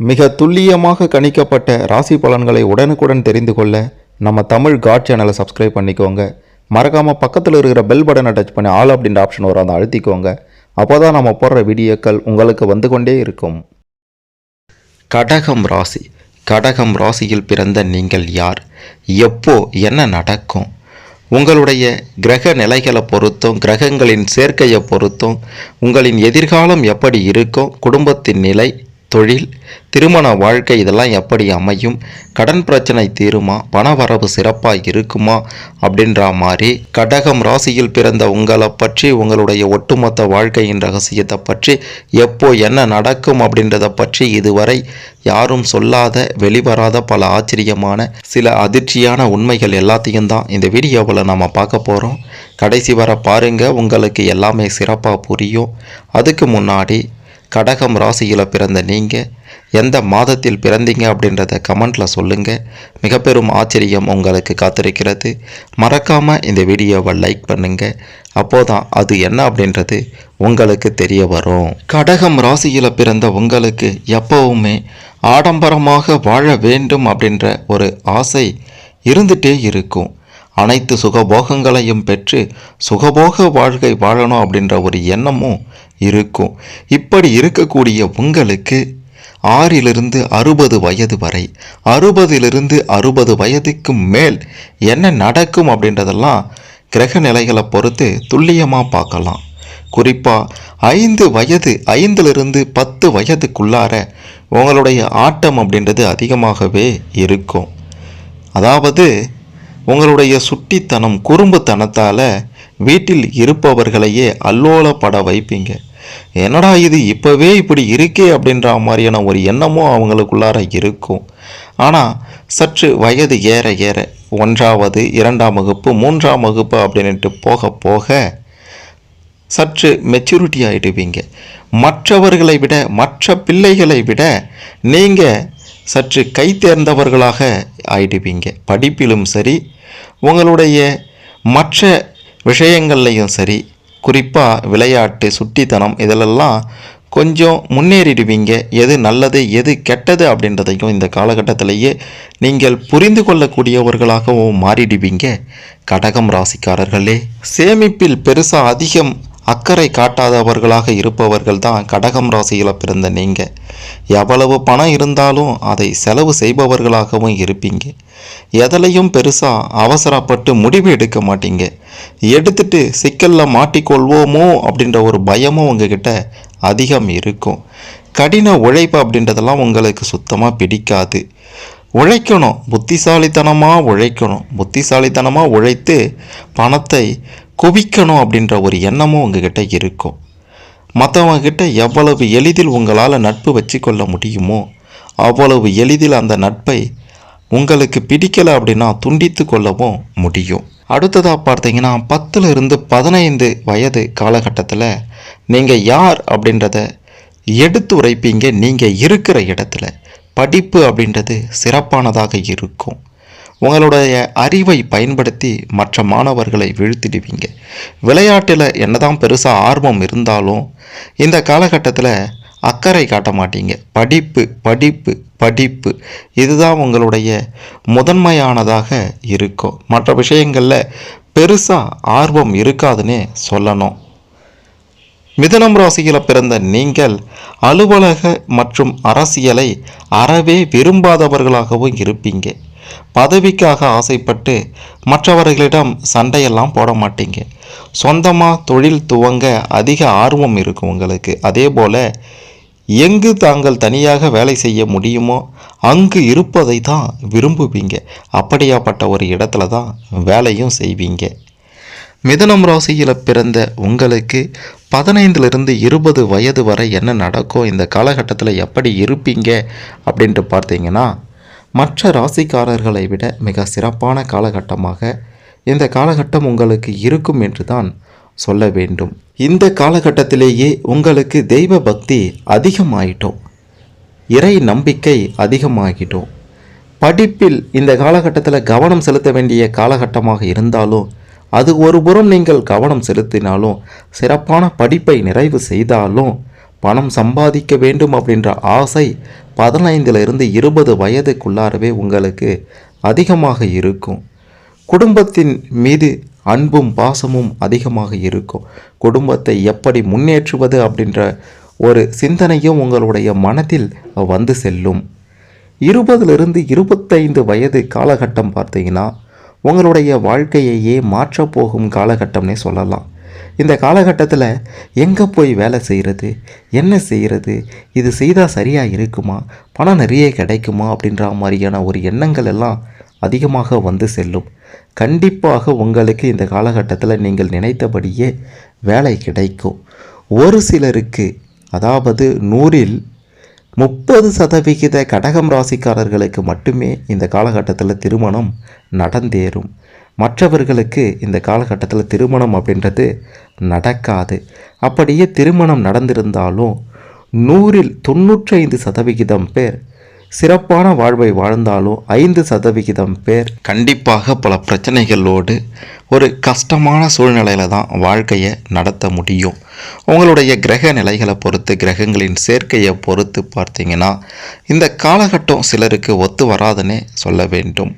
மிக துல்லியமாக கணிக்கப்பட்ட ராசி பலன்களை உடனுக்குடன் தெரிந்து கொள்ள நம்ம தமிழ் காட் சேனலை சப்ஸ்கிரைப் பண்ணிக்கோங்க. மறக்காமல் பக்கத்தில் இருக்கிற பெல் பட்டனை டச் பண்ணி ஆல் அப்படின்ற ஆப்ஷன் வரும் அதை அழுத்திக்கோங்க. அப்போ தான் நம்ம போடுற வீடியோக்கள் உங்களுக்கு வந்து கொண்டே இருக்கும். கடகம் ராசி. கடகம் ராசியில் பிறந்த நீங்கள் யார்? எப்போ என்ன நடக்கும்? உங்களுடைய கிரக நிலைகளை பொறுத்தும் கிரகங்களின் சேர்க்கையை பொறுத்தும் உங்களின் எதிர்காலம் எப்படி இருக்கும் குடும்பத்தின் நிலை தொழில் திருமண வாழ்க்கை இதெல்லாம் எப்படி அமையும்? கடன் பிரச்சனை தீருமா? பணவரவு சிறப்பாக இருக்குமா? அப்படின்ற மாதிரி கடகம் ராசியில் பிறந்த உங்களை பற்றி உங்களுடைய ஒட்டுமொத்த வாழ்க்கையின் ரகசியத்தை பற்றி எப்போ என்ன நடக்கும் அப்படின்றத பற்றி இதுவரை யாரும் சொல்லாத வெளிவராத பல ஆச்சரியமான சில அதிர்ச்சியான உண்மைகள் எல்லாத்தையும் தான் இந்த வீடியோவில் நம்ம பார்க்க போகிறோம் கடைசி வர பாருங்கள் உங்களுக்கு எல்லாமே சிறப்பாக புரியும். அதுக்கு முன்னாடி கடகம் ராசியில் பிறந்த நீங்கள் எந்த மாதத்தில் பிறந்தீங்க அப்படின்றத கமெண்ட்டில் சொல்லுங்கள் மிக பெரும் ஆச்சரியம் உங்களுக்கு காத்திருக்கிறது. மறக்காமல் இந்த வீடியோவை லைக் பண்ணுங்கள் அப்போதான் அது என்ன அப்படின்றது உங்களுக்கு தெரிய வரும். கடகம் ராசியில் பிறந்த உங்களுக்கு எப்பவுமே ஆடம்பரமாக வாழ வேண்டும் அப்படின்ற ஒரு ஆசை இருந்துகிட்டே இருக்கும். அனைத்து சுகபோகங்களையும் பெற்று சுகபோக வாழ்க்கை வாழணும் அப்படின்ற ஒரு எண்ணமும் இருக்கும். இப்படி இருக்கக்கூடிய உங்களுக்கு ஆறிலிருந்து அறுபது வயது வரை அறுபதிலிருந்து அறுபது வயதுக்கு மேல் என்ன நடக்கும் அப்படின்றதெல்லாம் கிரக நிலைகளை பொறுத்து துல்லியமாக பார்க்கலாம். குறிப்பாக ஐந்து வயது ஐந்திலிருந்து பத்து வயதுக்குள்ளார உங்களுடைய ஆட்டம் அப்படின்றது அதிகமாகவே இருக்கும். அதாவது உங்களுடைய சுட்டித்தனம் குறும்புத்தனத்தால் வீட்டில் இருப்பவர்களையே அல்லோலப்பட வைப்பீங்க. என்னடா இது இப்போவே இப்படி இருக்கே அப்படின்ற மாதிரியான ஒரு எண்ணமும் அவங்களுக்குள்ளார இருக்கும். ஆனால் சற்று வயது ஏற ஏற ஒன்றாவது இரண்டாம் வகுப்பு மூன்றாம் வகுப்பு அப்படின்ட்டு போக போக சற்று மெச்சூரிட்டி ஆகிடுவீங்க மற்றவர்களை விட மற்ற பிள்ளைகளை விட நீங்கள் சற்று கை தேர்ந்தவர்களாக ஆயிடுவீங்க. படிப்பிலும் சரி உங்களுடைய மற்ற விஷயங்கள்லையும் சரி குறிப்பாக விளையாட்டு சுட்டித்தனம் இதிலெல்லாம் கொஞ்சம் முன்னேறிடுவீங்க. எது நல்லது எது கெட்டது அப்படின்றதையும் இந்த காலகட்டத்திலேயே நீங்கள் புரிந்து கொள்ளக்கூடியவர்களாகவும் மாறிடுவீங்க. கடகம் ராசிக்காரர்களே சேமிப்பில் பெருசாக அதிகம் அக்கறை காட்டாதவர்களாக இருப்பவர்கள் தான் கடகம் ராசியில் பிறந்த நீங்கள் எவ்வளவு பணம் இருந்தாலும் அதை செலவு செய்பவர்களாகவும் இருப்பீங்க. எதிலையும் பெருசாக அவசரப்பட்டு முடிவு எடுக்க மாட்டீங்க. எடுத்துட்டு சிக்கலில் மாட்டிக்கொள்வோமோ அப்படின்ற ஒரு பயமும் உங்ககிட்ட அதிகம் இருக்கும். கடின உழைப்பு அப்படின்றதெல்லாம் உங்களுக்கு சுத்தமாக பிடிக்காது. உழைக்கணும். புத்திசாலித்தனமாக உழைக்கணும். புத்திசாலித்தனமாக உழைத்து பணத்தை குவிக்கணும் அப்படின்ற ஒரு எண்ணமும் உங்ககிட்ட இருக்கும். மற்றவங்கக்கிட்ட எவ்வளவு எளிதில் உங்களால் நட்பு வச்சுக்கொள்ள முடியுமோ அவ்வளவு எளிதில் அந்த நட்பை உங்களுக்கு பிடிக்கலை அப்படின்னா துண்டித்து கொள்ளவும் முடியும். அடுத்ததாக பார்த்தீங்கன்னா பத்துலேருந்து பதினைந்து வயது காலகட்டத்தில் நீங்கள் யார் அப்படின்றத எடுத்து உரைப்பீங்க. நீங்கள் இருக்கிற இடத்துல படிப்பு அப்படின்றது சிறப்பானதாக இருக்கும். உங்களுடைய அறிவை பயன்படுத்தி மற்ற மாணவர்களை வீழ்த்திடுவீங்க. விளையாட்டில் என்னதான் பெருசாக ஆர்வம் இருந்தாலும் இந்த காலகட்டத்தில் அக்கறை காட்ட மாட்டீங்க. படிப்பு படிப்பு படிப்பு. இதுதான் உங்களுடைய முதன்மையானதாக இருக்கும். மற்ற விஷயங்களில் பெருசாக ஆர்வம் இருக்காதுன்னே சொல்லணும். மிதனம் ராசியில் பிறந்த நீங்கள் அலுவலக மற்றும் அரசியலை அறவே விரும்பாதவர்களாகவும் இருப்பீங்க. பதவிக்காக ஆசைப்பட்டு மற்றவர்களிடம் சண்டையெல்லாம் போட மாட்டீங்க. சொந்தமாக தொழில் துவங்க அதிக ஆர்வம் இருக்கும் உங்களுக்கு. அதே போல் எங்கு தாங்கள் தனியாக வேலை செய்ய முடியுமோ அங்கு இருப்பதை தான் விரும்புவீங்க. அப்படியாப்பட்ட ஒரு இடத்துல தான் வேலையும் செய்வீங்க. மிதனம் ராசியில் பிறந்த உங்களுக்கு பதினைந்துலேருந்து இருபது வயது வரை என்ன நடக்கும்? இந்த காலகட்டத்தில் எப்படி இருப்பீங்க? அப்படின்ட்டு பார்த்தீங்கன்னா மற்ற ராசிக்காரர்களை விட மிக சிறப்பான காலகட்டமாக இந்த காலகட்டம் உங்களுக்கு இருக்கும் என்று தான் சொல்ல வேண்டும். இந்த காலகட்டத்திலேயே உங்களுக்கு தெய்வ பக்தி அதிகமாயிட்டோம். இறை நம்பிக்கை அதிகமாகிட்டோம். படிப்பில் இந்த காலகட்டத்தில் கவனம் செலுத்த வேண்டிய காலகட்டமாக இருந்தாலும் அது ஒரு புறம் நீங்கள் கவனம் செலுத்தினாலும் சிறப்பான படிப்பை நிறைவு செய்தாலும் பணம் சம்பாதிக்க வேண்டும் அப்படின்ற ஆசை பதினைந்திலிருந்து இருபது வயதுக்குள்ளாரவே உங்களுக்கு அதிகமாக இருக்கும். குடும்பத்தின் மீது அன்பும் பாசமும் அதிகமாக இருக்கும். குடும்பத்தை எப்படி முன்னேற்றுவது அப்படின்ற ஒரு சிந்தனையும் உங்களுடைய மனதில் வந்து செல்லும். இருபதிலிருந்து இருபத்தைந்து வயது காலகட்டம் பார்த்தீங்கன்னா உங்களுடைய வாழ்க்கையையே மாற்றப் போகும் காலகட்டம்னே சொல்லலாம். இந்த காலகட்டத்தில் எங்கே போய் வேலை செய்கிறது என்ன செய்கிறது இது செய்தால் சரியாக இருக்குமா? பணம் நிறைய கிடைக்குமா? அப்படின்ற மாதிரியான ஒரு எண்ணங்கள் எல்லாம் அதிகமாக வந்து செல்லும். கண்டிப்பாக உங்களுக்கு இந்த காலகட்டத்தில் நீங்கள் நினைத்தபடியே வேலை கிடைக்கும். ஒரு சிலருக்கு அதாவது நூறில் முப்பது சதவிகித கடகம் ராசிக்காரர்களுக்கு மட்டுமே இந்த காலகட்டத்தில் திருமணம் நடந்தேறும். மற்றவர்களுக்கு இந்த காலகட்டத்தில் திருமணம் அப்படின்றது நடக்காது. அப்படியே திருமணம் நடந்திருந்தாலும் நூறில் தொண்ணூற்றைந்து சதவிகிதம் பேர் சிறப்பான வாழ்வை வாழ்ந்தாலும் ஐந்து சதவிகிதம் பேர் கண்டிப்பாக பல பிரச்சனைகளோடு ஒரு கஷ்டமான சூழ்நிலையில் தான் வாழ்க்கையை நடத்த முடியும். உங்களுடைய கிரக நிலைகளை பொறுத்து கிரகங்களின் சேர்க்கையை பொறுத்து பார்த்தீங்கன்னா இந்த காலகட்டம் சிலருக்கு ஒத்து வராதுன்னே சொல்ல வேண்டும்.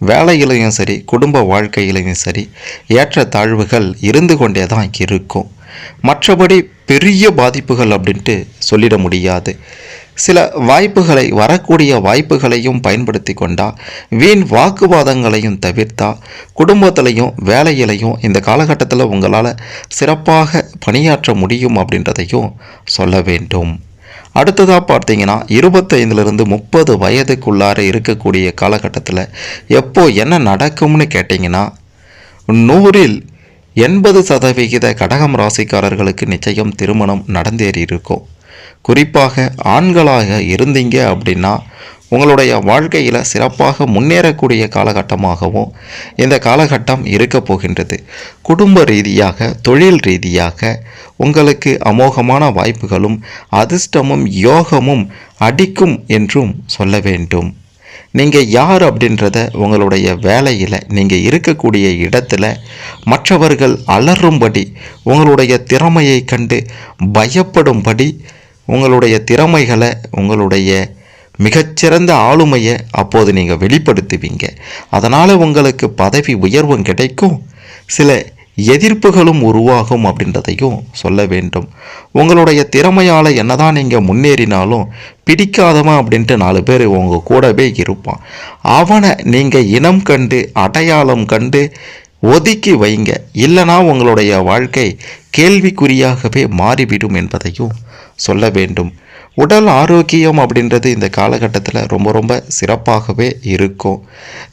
வேலையிலையும் சரி குடும்ப வாழ்க்கையிலையும் சரி ஏற்ற தாழ்வுகள் இருந்து கொண்டே தான் இருக்கும். மற்றபடி பெரிய பாதிப்புகள் அப்படின்ட்டு சொல்லிட முடியாது. சில வாய்ப்புகளை வரக்கூடிய வாய்ப்புகளையும் பயன்படுத்தி கொண்டா வீண் வாக்குவாதங்களையும் தவிர்த்தா குடும்பத்திலையும் வேலையிலையும் இந்த காலகட்டத்தில் உங்களால் சிறப்பாக பணியாற்ற முடியும் அப்படின்றதையும் சொல்ல வேண்டும். அடுத்ததாக பார்த்தீங்கன்னா இருபத்தைந்துலேருந்து முப்பது வயதுக்குள்ளார இருக்கக்கூடிய காலகட்டத்தில் எப்போ என்ன நடக்கும்னு கேட்டிங்கன்னா நூறில் எண்பது சதவிகித கடகம் ராசிக்காரர்களுக்கு நிச்சயம் திருமணம் நடந்தேறி இருக்கும். குறிப்பாக ஆண்களாக இருந்தீங்க அப்படின்னா உங்களுடைய வாழ்க்கையில் சிறப்பாக முன்னேறக்கூடிய காலகட்டமாகவும் இந்த காலகட்டம் இருக்க போகின்றது. குடும்ப ரீதியாக தொழில் ரீதியாக உங்களுக்கு அமோகமான வாய்ப்புகளும் அதிர்ஷ்டமும் யோகமும் அடிக்கும் என்றும் சொல்ல வேண்டும். நீங்கள் யார் அப்படின்றத உங்களுடைய வேலையில் நீங்கள் இருக்கக்கூடிய இடத்துல மற்றவர்கள் அலறும்படி உங்களுடைய திறமையை கண்டு பயப்படும்படி உங்களுடைய திறமைகளை உங்களுடைய மிகச்சிறந்த ஆளுமையை அப்போது நீங்கள் வெளிப்படுத்துவீங்க. அதனால் உங்களுக்கு பதவி உயர்வும் கிடைக்கும். சில எதிர்ப்புகளும் உருவாகும் அப்படின்றதையும் சொல்ல வேண்டும். உங்களுடைய திறமையால் என்னதான் நீங்கள் முன்னேறினாலும் பிடிக்காதவன் அப்படின்ட்டு நாலு பேர் உங்கள் கூடவே இருப்பான். அவனை நீங்கள் இனம் கண்டு அடையாளம் கண்டு ஒதுக்கி வைங்க. இல்லைனா உங்களுடைய வாழ்க்கை கேள்விக்குறியாகவே மாறிவிடும் என்பதையும் சொல்ல வேண்டும். உடல் ஆரோக்கியம் அப்படின்றது இந்த காலகட்டத்தில் ரொம்ப ரொம்ப சிறப்பாகவே இருக்கும்.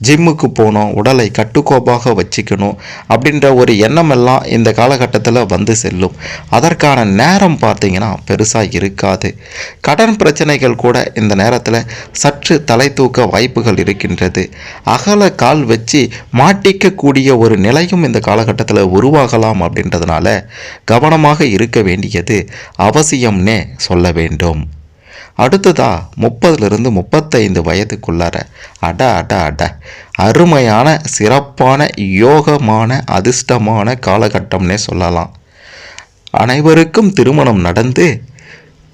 ஜிம்முக்கு போகணும் உடலை கட்டுக்கோப்பாக வச்சுக்கணும் அப்படின்ற ஒரு எண்ணமெல்லாம் இந்த காலகட்டத்தில் வந்து செல்லும். அதற்கான நேரம் பார்த்தீங்கன்னா பெருசாக இருக்காது. கடன் பிரச்சனைகள் கூட இந்த நேரத்தில் சற்று தலை தூக்க வாய்ப்புகள் இருக்கின்றது. அகல கால் வச்சு மாட்டிக்கக்கூடிய ஒரு நிலையும் இந்த காலகட்டத்தில் உருவாகலாம் அப்படின்றதுனால கவனமாக இருக்க வேண்டியது அவசியம்னே சொல்ல வேண்டும். அடுத்ததா முப்பதுலேருந்து முப்பத்தைந்து வயதுக்குள்ளார அட அட அட. அருமையான சிறப்பான யோகமான அதிர்ஷ்டமான காலகட்டம்னே சொல்லலாம். அனைவருக்கும் திருமணம் நடந்து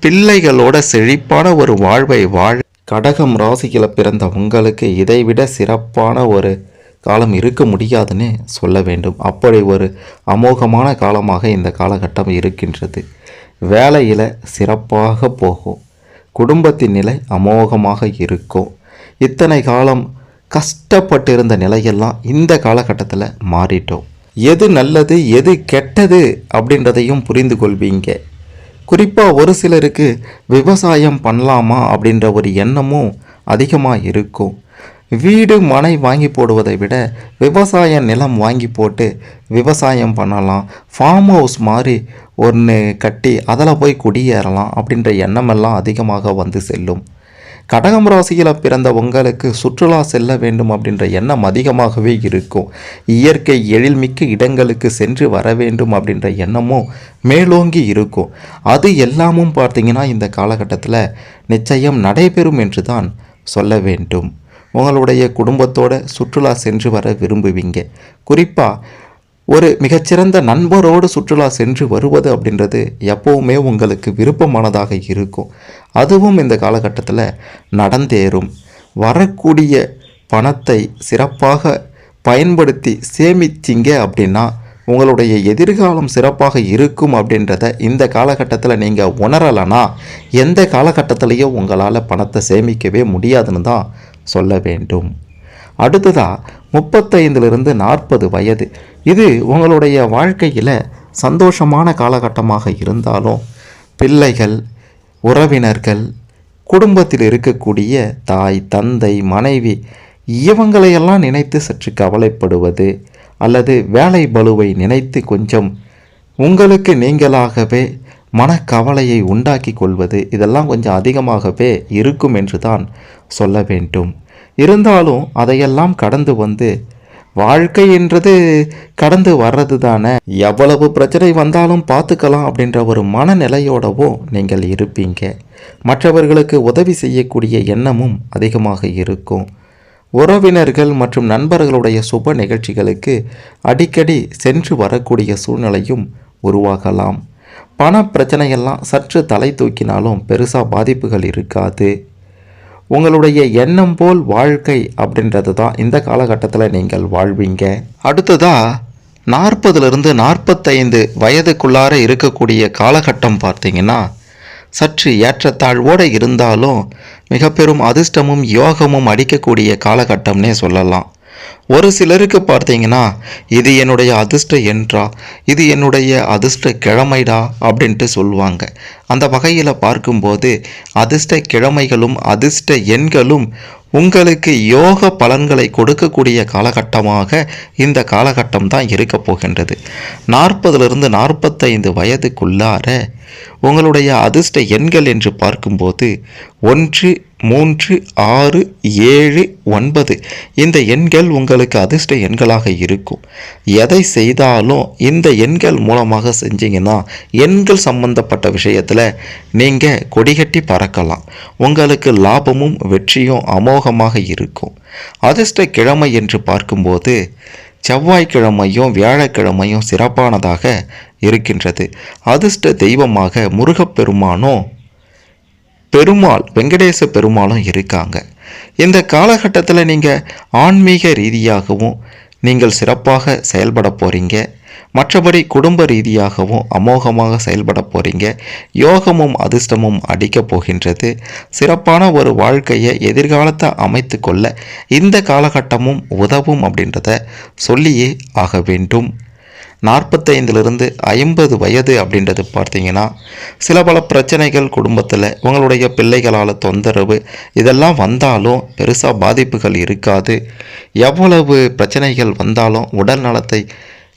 பிள்ளைகளோட செழிப்பான ஒரு வாழ்வை வாழ் கடகம் ராசியில் பிறந்த உங்களுக்கு இதைவிட சிறப்பான ஒரு காலம் இருக்க முடியாதுன்னு சொல்ல வேண்டும். அப்படி ஒரு அமோகமான காலமாக இந்த காலகட்டம் இருக்கின்றது. வேலையில் சிறப்பாக போகும். குடும்பத்தின் நிலை அமோகமாக இருக்கும் இத்தனை காலம் கஷ்டப்பட்டிருந்த நிலையெல்லாம் இந்த காலகட்டத்தில் மாறிட்டோம். எது நல்லது எது கெட்டது அப்படின்றதையும் புரிந்து கொள்வீங்க. குறிப்பாக ஒரு சிலருக்கு விவசாயம் பண்ணலாமா அப்படின்ற ஒரு எண்ணமும் அதிகமாக இருக்கும். வீடு மனை வாங்கி போடுவதை விட விவசாய நிலம் வாங்கி போட்டு விவசாயம் பண்ணலாம். ஃபார்ம் ஹவுஸ் மாதிரி ஒன்று கட்டி அதில் போய் குடியேறலாம் அப்படின்ற எண்ணமெல்லாம் அதிகமாக வந்து செல்லும். கடகம் ராசியில் பிறந்த உங்களுக்கு சுற்றுலா செல்ல வேண்டும் அப்படின்ற எண்ணம் அதிகமாகவே இருக்கும். இயற்கை எழில்மிக்க இடங்களுக்கு சென்று வர வேண்டும் அப்படின்ற எண்ணமும் மேலோங்கி இருக்கும். அது எல்லாமும் பார்த்தீங்கன்னா இந்த காலகட்டத்தில் நிச்சயம் நடைபெறும் என்று தான் சொல்ல வேண்டும். உங்களுடைய குடும்பத்தோட சுற்றுலா சென்று வர விரும்புவீங்க. குறிப்பாக ஒரு மிகச்சிறந்த நண்பரோடு சுற்றுலா சென்று வருவது அப்படின்றது எப்பவுமே உங்களுக்கு விருப்பமானதாக இருக்கும். அதுவும் இந்த காலகட்டத்தில் நடந்தேறும். வரக்கூடிய பணத்தை சிறப்பாக பயன்படுத்தி சேமிச்சிங்க அப்படின்னா உங்களுடைய எதிர்காலம் சிறப்பாக இருக்கும் அப்படின்றத இந்த காலகட்டத்தில் நீங்கள் உணரலைன்னா எந்த காலகட்டத்திலையும் உங்களால் பணத்தை சேமிக்கவே முடியாதுன்னு தான் சொல்ல வேண்டும். அடுத்ததாக முப்பத்தைந்திலிருந்து நாற்பது வயது. இது உங்களுடைய வாழ்க்கையில் சந்தோஷமான காலகட்டமாக இருந்தாலும் பிள்ளைகள் உறவினர்கள் குடும்பத்தில் இருக்கக்கூடிய தாய் தந்தை மனைவி இவங்களையெல்லாம் நினைத்து சற்று கவலைப்படுவது அல்லது வேலை பளுவை நினைத்து கொஞ்சம் உங்களுக்கு நீங்களாகவே மனக்கவலையை உண்டாக்கி கொள்வது இதெல்லாம் கொஞ்சம் அதிகமாகவே இருக்கும் என்று தான் சொல்ல வேண்டும். இருந்தாலும் அதையெல்லாம் கடந்து வந்து வாழ்க்கை என்றது கடந்து வர்றது தானே எவ்வளவு பிரச்சனை வந்தாலும் பார்த்துக்கலாம் அப்படின்ற ஒரு மனநிலையோடவும் நீங்கள் இருப்பீங்க. மற்றவர்களுக்கு உதவி செய்யக்கூடிய எண்ணமும் அதிகமாக இருக்கும். உறவினர்கள் மற்றும் நண்பர்களுடைய சுப நிகழ்ச்சிகளுக்கு அடிக்கடி சென்று வரக்கூடிய சூழ்நிலையும் உருவாகலாம். பண பிரச்சனையெல்லாம் சற்று தலை தூக்கினாலும் பெருசாக பாதிப்புகள் இருக்காது. உங்களுடைய எண்ணம் போல் வாழ்க்கை அப்படின்றது தான் இந்த காலகட்டத்தில் நீங்கள் வாழ்வீங்க. அடுத்ததாக நாற்பதுலேருந்து நாற்பத்தைந்து வயதுக்குள்ளார இருக்கக்கூடிய காலகட்டம் பார்த்தீங்கன்னா சற்று ஏற்றத்தாழ்வோடு இருந்தாலும் மிக பெரும் அதிர்ஷ்டமும் யோகமும் அடிக்கக்கூடிய காலகட்டம்னே சொல்லலாம். ஒரு சிலருக்கு பார்த்தீங்கன்னா இது என்னுடைய அதிர்ஷ்ட என்றா இது என்னுடைய அதிர்ஷ்ட கிழமைடா அப்படின்ட்டு சொல்லுவாங்க. அந்த வகையில் பார்க்கும்போது அதிர்ஷ்ட கிழமைகளும் அதிர்ஷ்ட எண்களும் உங்களுக்கு யோக பலன்களை கொடுக்கக்கூடிய காலகட்டமாக இந்த காலகட்டம் தான் இருக்க போகின்றது. நாற்பதுலேருந்து நாற்பத்தைந்து வயதுக்குள்ளார உங்களுடைய அதிர்ஷ்ட எண்கள் என்று பார்க்கும்போது ஒன்று மூன்று ஆறு ஏழு ஒன்பது. இந்த எண்கள் உங்களுக்கு அதிர்ஷ்ட எண்களாக இருக்கும். எதை செய்தாலும் இந்த எண்கள் மூலமாக செஞ்சீங்கன்னா எண்கள் சம்பந்தப்பட்ட விஷயத்தில் நீங்கள் கொடிகட்டி பறக்கலாம். உங்களுக்கு லாபமும் வெற்றியும் அமோகமாக இருக்கும். அதிர்ஷ்ட கிழமை என்று பார்க்கும்போது செவ்வாய்க்கிழமையும் வியாழக்கிழமையும் சிறப்பானதாக இருக்கின்றது. அதிர்ஷ்ட தெய்வமாக முருகப்பெருமானும் பெருமாள் வெங்கடேச பெருமாளும் இருக்காங்க. இந்த காலகட்டத்தில் நீங்கள் ஆன்மீக ரீதியாகவும் நீங்கள் சிறப்பாக செயல்பட போகிறீங்க மற்றபடி குடும்ப ரீதியாகவும் அமோகமாக செயல்பட போகிறீங்க யோகமும் அதிர்ஷ்டமும் அடிக்கப் போகின்றது. சிறப்பான ஒரு வாழ்க்கையை எதிர்காலத்தை அமைத்து கொள்ள இந்த காலகட்டமும் உதவும் அப்படின்றத சொல்லியே ஆக வேண்டும். நாற்பத்தைந்திலிருந்து ஐம்பது வயது அப்படின்றது பார்த்தீங்கன்னா சில பல பிரச்சனைகள் குடும்பத்தில் உங்களுடைய பிள்ளைகளால் தொந்தரவு இதெல்லாம் வந்தாலும் பெருசாக பாதிப்புகள் இருக்காது. எவ்வளவு பிரச்சனைகள் வந்தாலும் உடல் நலத்தை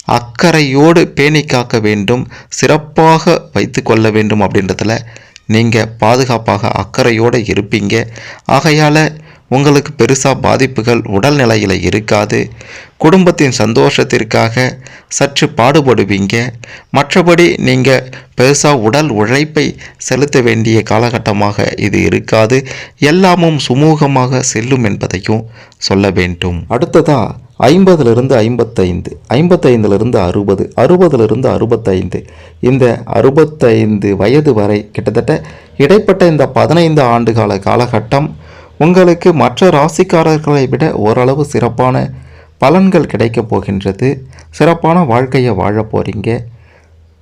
அக்கறையோடு பேணி காக்க வேண்டும் சிறப்பாக வைத்து கொள்ள வேண்டும் அப்படின்றதுல நீங்கள் பாதுகாப்பாக அக்கறையோடு இருப்பீங்க. ஆகையால் உங்களுக்கு பெருசாக பாதிப்புகள் உடல்நிலையில் இருக்காது. குடும்பத்தின் சந்தோஷத்திற்காக சற்று பாடுபடுவீங்க. மற்றபடி நீங்கள் பெருசாக உடல் உழைப்பை செலுத்த வேண்டிய காலகட்டமாக இது இருக்காது. எல்லாமும் சுமூகமாக செல்லும் என்பதையும் சொல்ல வேண்டும். அடுத்ததாக ஐம்பதுலேருந்து ஐம்பத்தைந்து ஐம்பத்தைந்துலேருந்து அறுபது அறுபதுலேருந்து அறுபத்தைந்து. இந்த அறுபத்தைந்து வயது வரை கிட்டத்தட்ட இடைப்பட்ட இந்த பதினைந்து ஆண்டுகால காலகட்டம் உங்களுக்கு மற்ற ராசிக்காரர்களை விட ஓரளவு சிறப்பான பலன்கள் கிடைக்கப் போகின்றது. சிறப்பான வாழ்க்கையை வாழப் போகிறீங்க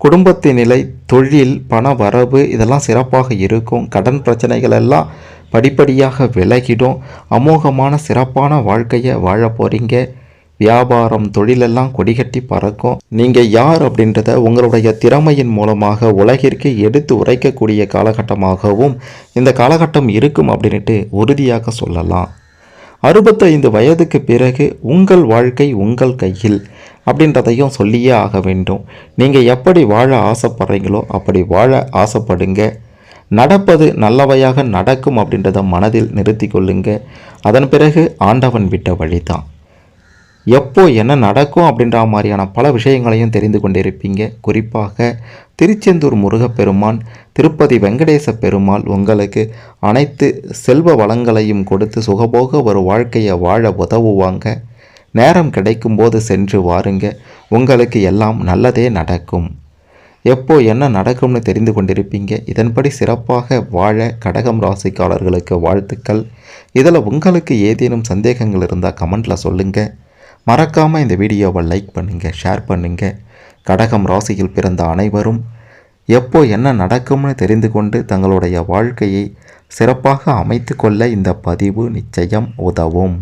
குடும்பத்தின் நிலை தொழில் பண வரவு இதெல்லாம் சிறப்பாக இருக்கும். கடன் பிரச்சனைகள் எல்லாம் படிப்படியாக விலகிடும். அமோகமான சிறப்பான வாழ்க்கையை வாழ போகிறீங்க வியாபாரம் தொழிலெல்லாம் கொடிகட்டி பறக்கும். நீங்கள் யார் அப்படின்றத உங்களுடைய திறமையின் மூலமாக உலகிற்கு எடுத்து உரைக்கக்கூடிய காலகட்டமாகவும் இந்த காலகட்டம் இருக்கும் அப்படின்ட்டு உறுதியாக சொல்லலாம். அறுபத்தைந்து வயதுக்கு பிறகு உங்கள் வாழ்க்கை உங்கள் கையில் அப்படின்றதையும் சொல்லியே ஆக வேண்டும். நீங்கள் எப்படி வாழ ஆசைப்படுறீங்களோ அப்படி வாழ ஆசைப்படுங்க. நடப்பது நல்லவையாக நடக்கும் அப்படின்றத மனதில் நிறுத்தி கொள்ளுங்க. அதன் பிறகு ஆண்டவன் விட்ட வழி தான் எப்போ என்ன நடக்கும் அப்படின்ற மாதிரியான பல விஷயங்களையும் தெரிந்து கொண்டிருப்பீங்க. குறிப்பாக திருச்செந்தூர் முருகப்பெருமான் திருப்பதி வெங்கடேச பெருமாள் உங்களுக்கு அனைத்து செல்வ வளங்களையும் கொடுத்து சுகபோக ஒரு வாழ்க்கையை வாழ உதவுவாங்க. நேரம் கிடைக்கும்போது சென்று வாருங்க. உங்களுக்கு எல்லாம் நல்லதே நடக்கும். எப்போ என்ன நடக்கும்னு தெரிந்து கொண்டிருப்பீங்க. இதன்படி சிறப்பாக வாழ கடகம் ராசிக்காரர்களுக்கு வாழ்த்துக்கள். இதில் உங்களுக்கு ஏதேனும் சந்தேகங்கள் இருந்தால் கமெண்ட்டில் சொல்லுங்கள் மறக்காமல் இந்த வீடியோவை லைக் பண்ணுங்கள் ஷேர் பண்ணுங்கள் கடகம் ராசியில் பிறந்த அனைவரும் எப்போ என்ன நடக்கும்னு தெரிந்து கொண்டு தங்களுடைய வாழ்க்கையை சிறப்பாக அமைத்து கொள்ள இந்த பதிவு நிச்சயம் உதவும்.